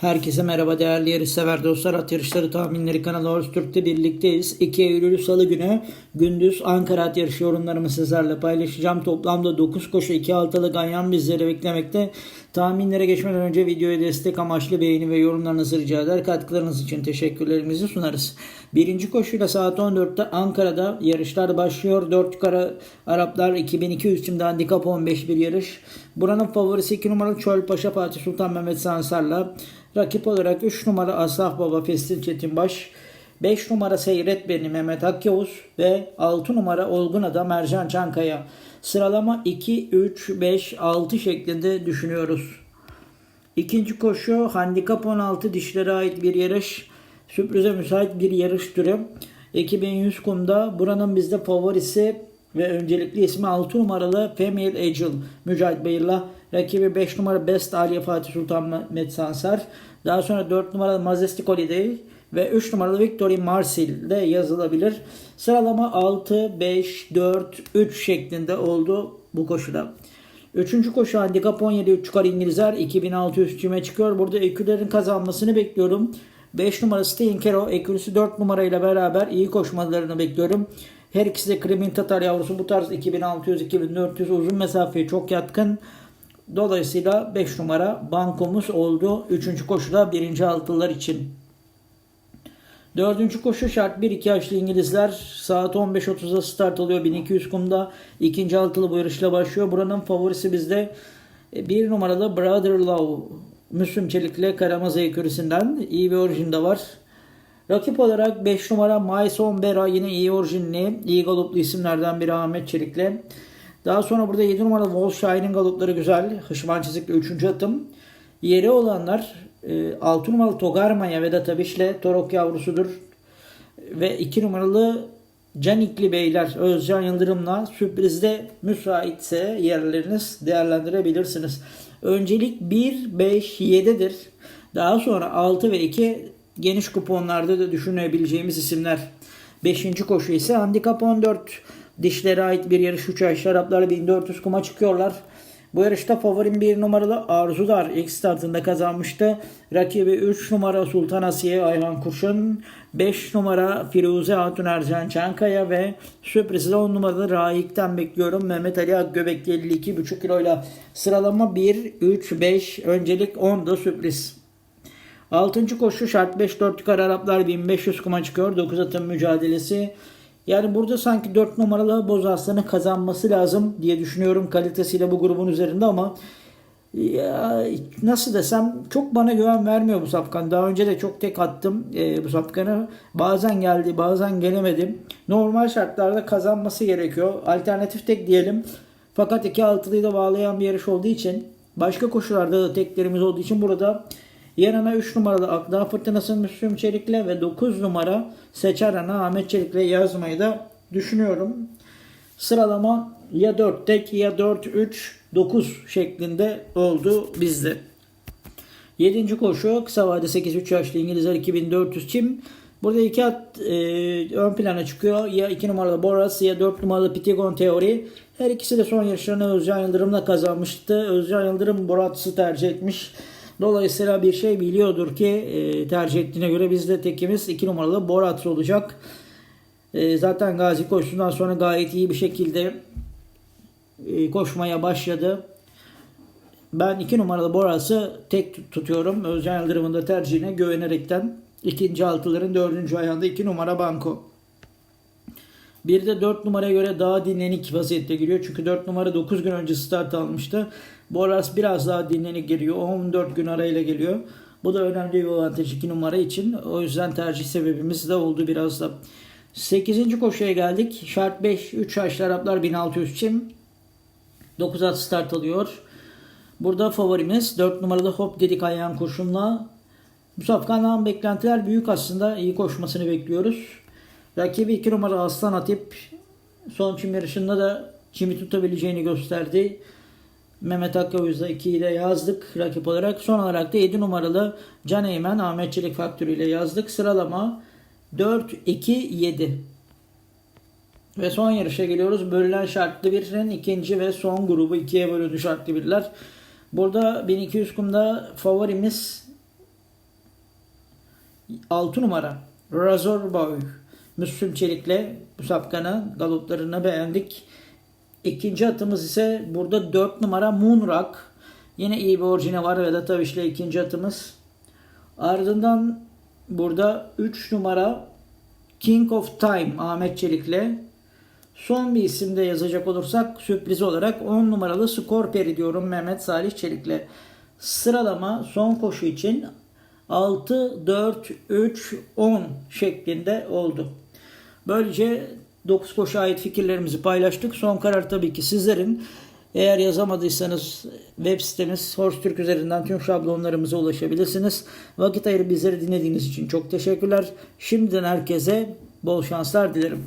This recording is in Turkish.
Herkese merhaba değerli yarışsever dostlar. At yarışları tahminleri kanalı Horse Türk'te birlikteyiz. 2 Eylül Salı günü gündüz Ankara at yarışı yorumlarımı sizlerle paylaşacağım. Toplamda 9 koşu 2 altılı ganyan bizleri beklemekte. Tahminlere geçmeden önce videoya destek amaçlı beğeni ve yorumlarınızı rica eder. Katkılarınız için teşekkürlerimizi sunarız. Birinci koşuyla saat 14'te Ankara'da yarışlar başlıyor. 4 kara Araplar 2200 şimdi handikap 15 bir yarış. Buranın favorisi 2 numaralı Çölpaşa Fatih Sultan Mehmet Sansar'la Rakip olarak 3 numara Asaf Baba Festil Çetinbaş, 5 numara Seyret Beni Mehmet Akyavuz ve 6 numara Olgun Adam Ercan Çankaya. Sıralama 2, 3, 5, 6 şeklinde düşünüyoruz. İkinci koşu handikap 16 dişlere ait bir yarış. Sürprize müsait bir yarış türü. 2100 kumda buranın bizde favorisi ve öncelikli ismi 6 numaralı Female Angel Mücahit Bayır'la rakibi 5 numara Best Aliye Fatih Sultan Mehmet Sansar. Daha sonra 4 numaralı Majestic Holiday ve 3 numaralı Victory Marsil de yazılabilir. Sıralama 6, 5, 4, 3 şeklinde oldu bu koşuda. Üçüncü koşu handikap 17 3 yukarı İngilizler 2600 çime çıkıyor. Burada ekürlerin kazanmasını bekliyorum. 5 numarası Stinkero ekürüsü 4 numarayla beraber iyi koşmalarını bekliyorum. Her ikisi de Kremin Tatar yavrusu bu tarz 2600-2400 uzun mesafeye çok yatkın. Dolayısıyla 5 numara bankomuz oldu. 3. koşuda 1. altılar için. Dördüncü koşu şart 1-2 yaşlı İngilizler saat 15.30'da start alıyor 1200 kumda. ikinci altılı bu yarışla başlıyor. Buranın favorisi bizde bir numaralı Brother Love Müslüm Çelik'le Karamazı ekürüsünden iyi bir orijinde var. Rakip olarak 5 numara Maison Bera yine iyi orijinli, iyi galoplu isimlerden biri Ahmet Çelik'le. Daha sonra burada 7 numaralı Wolfshine'in galopları güzel. Hışman çizikli 3. atım. Yeri olanlar 6 numaralı Togarmaya Vedat Abiş'le Torok yavrusudur. Ve 2 numaralı Canikli Beyler Özcan Yıldırım'la sürprizde müsaitse yerleriniz değerlendirebilirsiniz. Öncelik 1, 5, 7'dir. Daha sonra 6 ve 2 geniş kuponlarda da düşünebileceğimiz isimler. 5. koşu ise handikap 14. Dişlere ait bir yarış 3 ay şaraplar 1400 kuma çıkıyorlar. Bu yarışta favorim bir numaralı Arzudar ilk startında kazanmıştı. Rakibi 3 numara Sultan Asiye Ayhan Kurşun, 5 numara Firuze Hatun Ercan Çankaya ve sürprizi 10 numaralı Raik'ten bekliyorum. Mehmet Ali Akgöbekli 52,5 kiloyla sıralama 1, 3, 5 öncelik 10 da sürpriz. 6. koşu şart 5-4 yukarı Araplar 1500 kuma çıkıyor. 9 atın mücadelesi. Yani burada sanki 4 numaralı Boz Aslan'ın kazanması lazım diye düşünüyorum kalitesiyle bu grubun üzerinde ama ya, nasıl desem çok bana güven vermiyor bu safkan. Daha önce de çok tek attım e, bu safkanı. Bazen geldi bazen gelemedim. Normal şartlarda kazanması gerekiyor. Alternatif tek diyelim. Fakat iki altılıyı da bağlayan bir yarış olduğu için başka koşularda da teklerimiz olduğu için burada Yanına 3 numaralı Akdağ Fırtınası Müslüm Çelik'le ve 9 numara Seçer Ana Ahmet Çelik'le yazmayı da düşünüyorum. Sıralama ya 4 tek ya 4 3 9 şeklinde oldu bizde. 7. koşu kısa vade 8-3 yaşlı İngilizler 2400 çim. Burada iki at e, ön plana çıkıyor. Ya 2 numaralı Boras ya 4 numaralı Pitigon Teori. Her ikisi de son yarışlarını Özcan Yıldırım'la kazanmıştı. Özcan Yıldırım Borats'ı tercih etmiş. Dolayısıyla bir şey biliyordur ki e, tercih ettiğine göre bizde tekimiz 2 numaralı Borat olacak. E, zaten Gazi koşusundan sonra gayet iyi bir şekilde e, koşmaya başladı. Ben 2 numaralı Borat'ı tek tutuyorum. Özcan Yıldırım'ın da tercihine güvenerekten ikinci altıların dördüncü ayağında 2 numara Banko. Bir de 4 numaraya göre daha dinlenik vaziyette giriyor. Çünkü 4 numara 9 gün önce start almıştı. Boras biraz daha dinlenik giriyor. 14 gün arayla geliyor. Bu da önemli bir avantaj 2 numara için. O yüzden tercih sebebimiz de oldu biraz da. 8. koşuya geldik. Şart 5. 3 yaşlı Araplar 1600 çim. 9 at start alıyor. Burada favorimiz 4 numaralı Hop dedik ayağın kurşunla. Bu safkandan beklentiler büyük aslında. iyi koşmasını bekliyoruz. Rakibi 2 numara Aslan Atip son çim yarışında da çimi tutabileceğini gösterdi. Mehmet Akkavuz'da 2 ile yazdık rakip olarak. Son olarak da 7 numaralı Can Eymen Ahmet Çelik Faktörü ile yazdık. Sıralama 4-2-7. Ve son yarışa geliyoruz. Bölünen şartlı birin ikinci ve son grubu ikiye bölündü şartlı birler. Burada 1200 kumda favorimiz 6 numara Razorboy Müslüm Çelik'le bu sapkanı galoplarını beğendik. İkinci atımız ise burada 4 numara Moonrock. Yine iyi bir orijine var Vedat Aviş'le ikinci atımız. Ardından burada 3 numara King of Time Ahmet Çelik'le. Son bir isim de yazacak olursak sürpriz olarak 10 numaralı Skorperi diyorum Mehmet Salih Çelik'le. Sıralama son koşu için 6, 4, 3, 10 şeklinde oldu. Böylece 9 koşu ait fikirlerimizi paylaştık. Son karar tabii ki sizlerin. Eğer yazamadıysanız web sitemiz Horse Türk üzerinden tüm şablonlarımıza ulaşabilirsiniz. Vakit ayırıp bizleri dinlediğiniz için çok teşekkürler. Şimdiden herkese bol şanslar dilerim.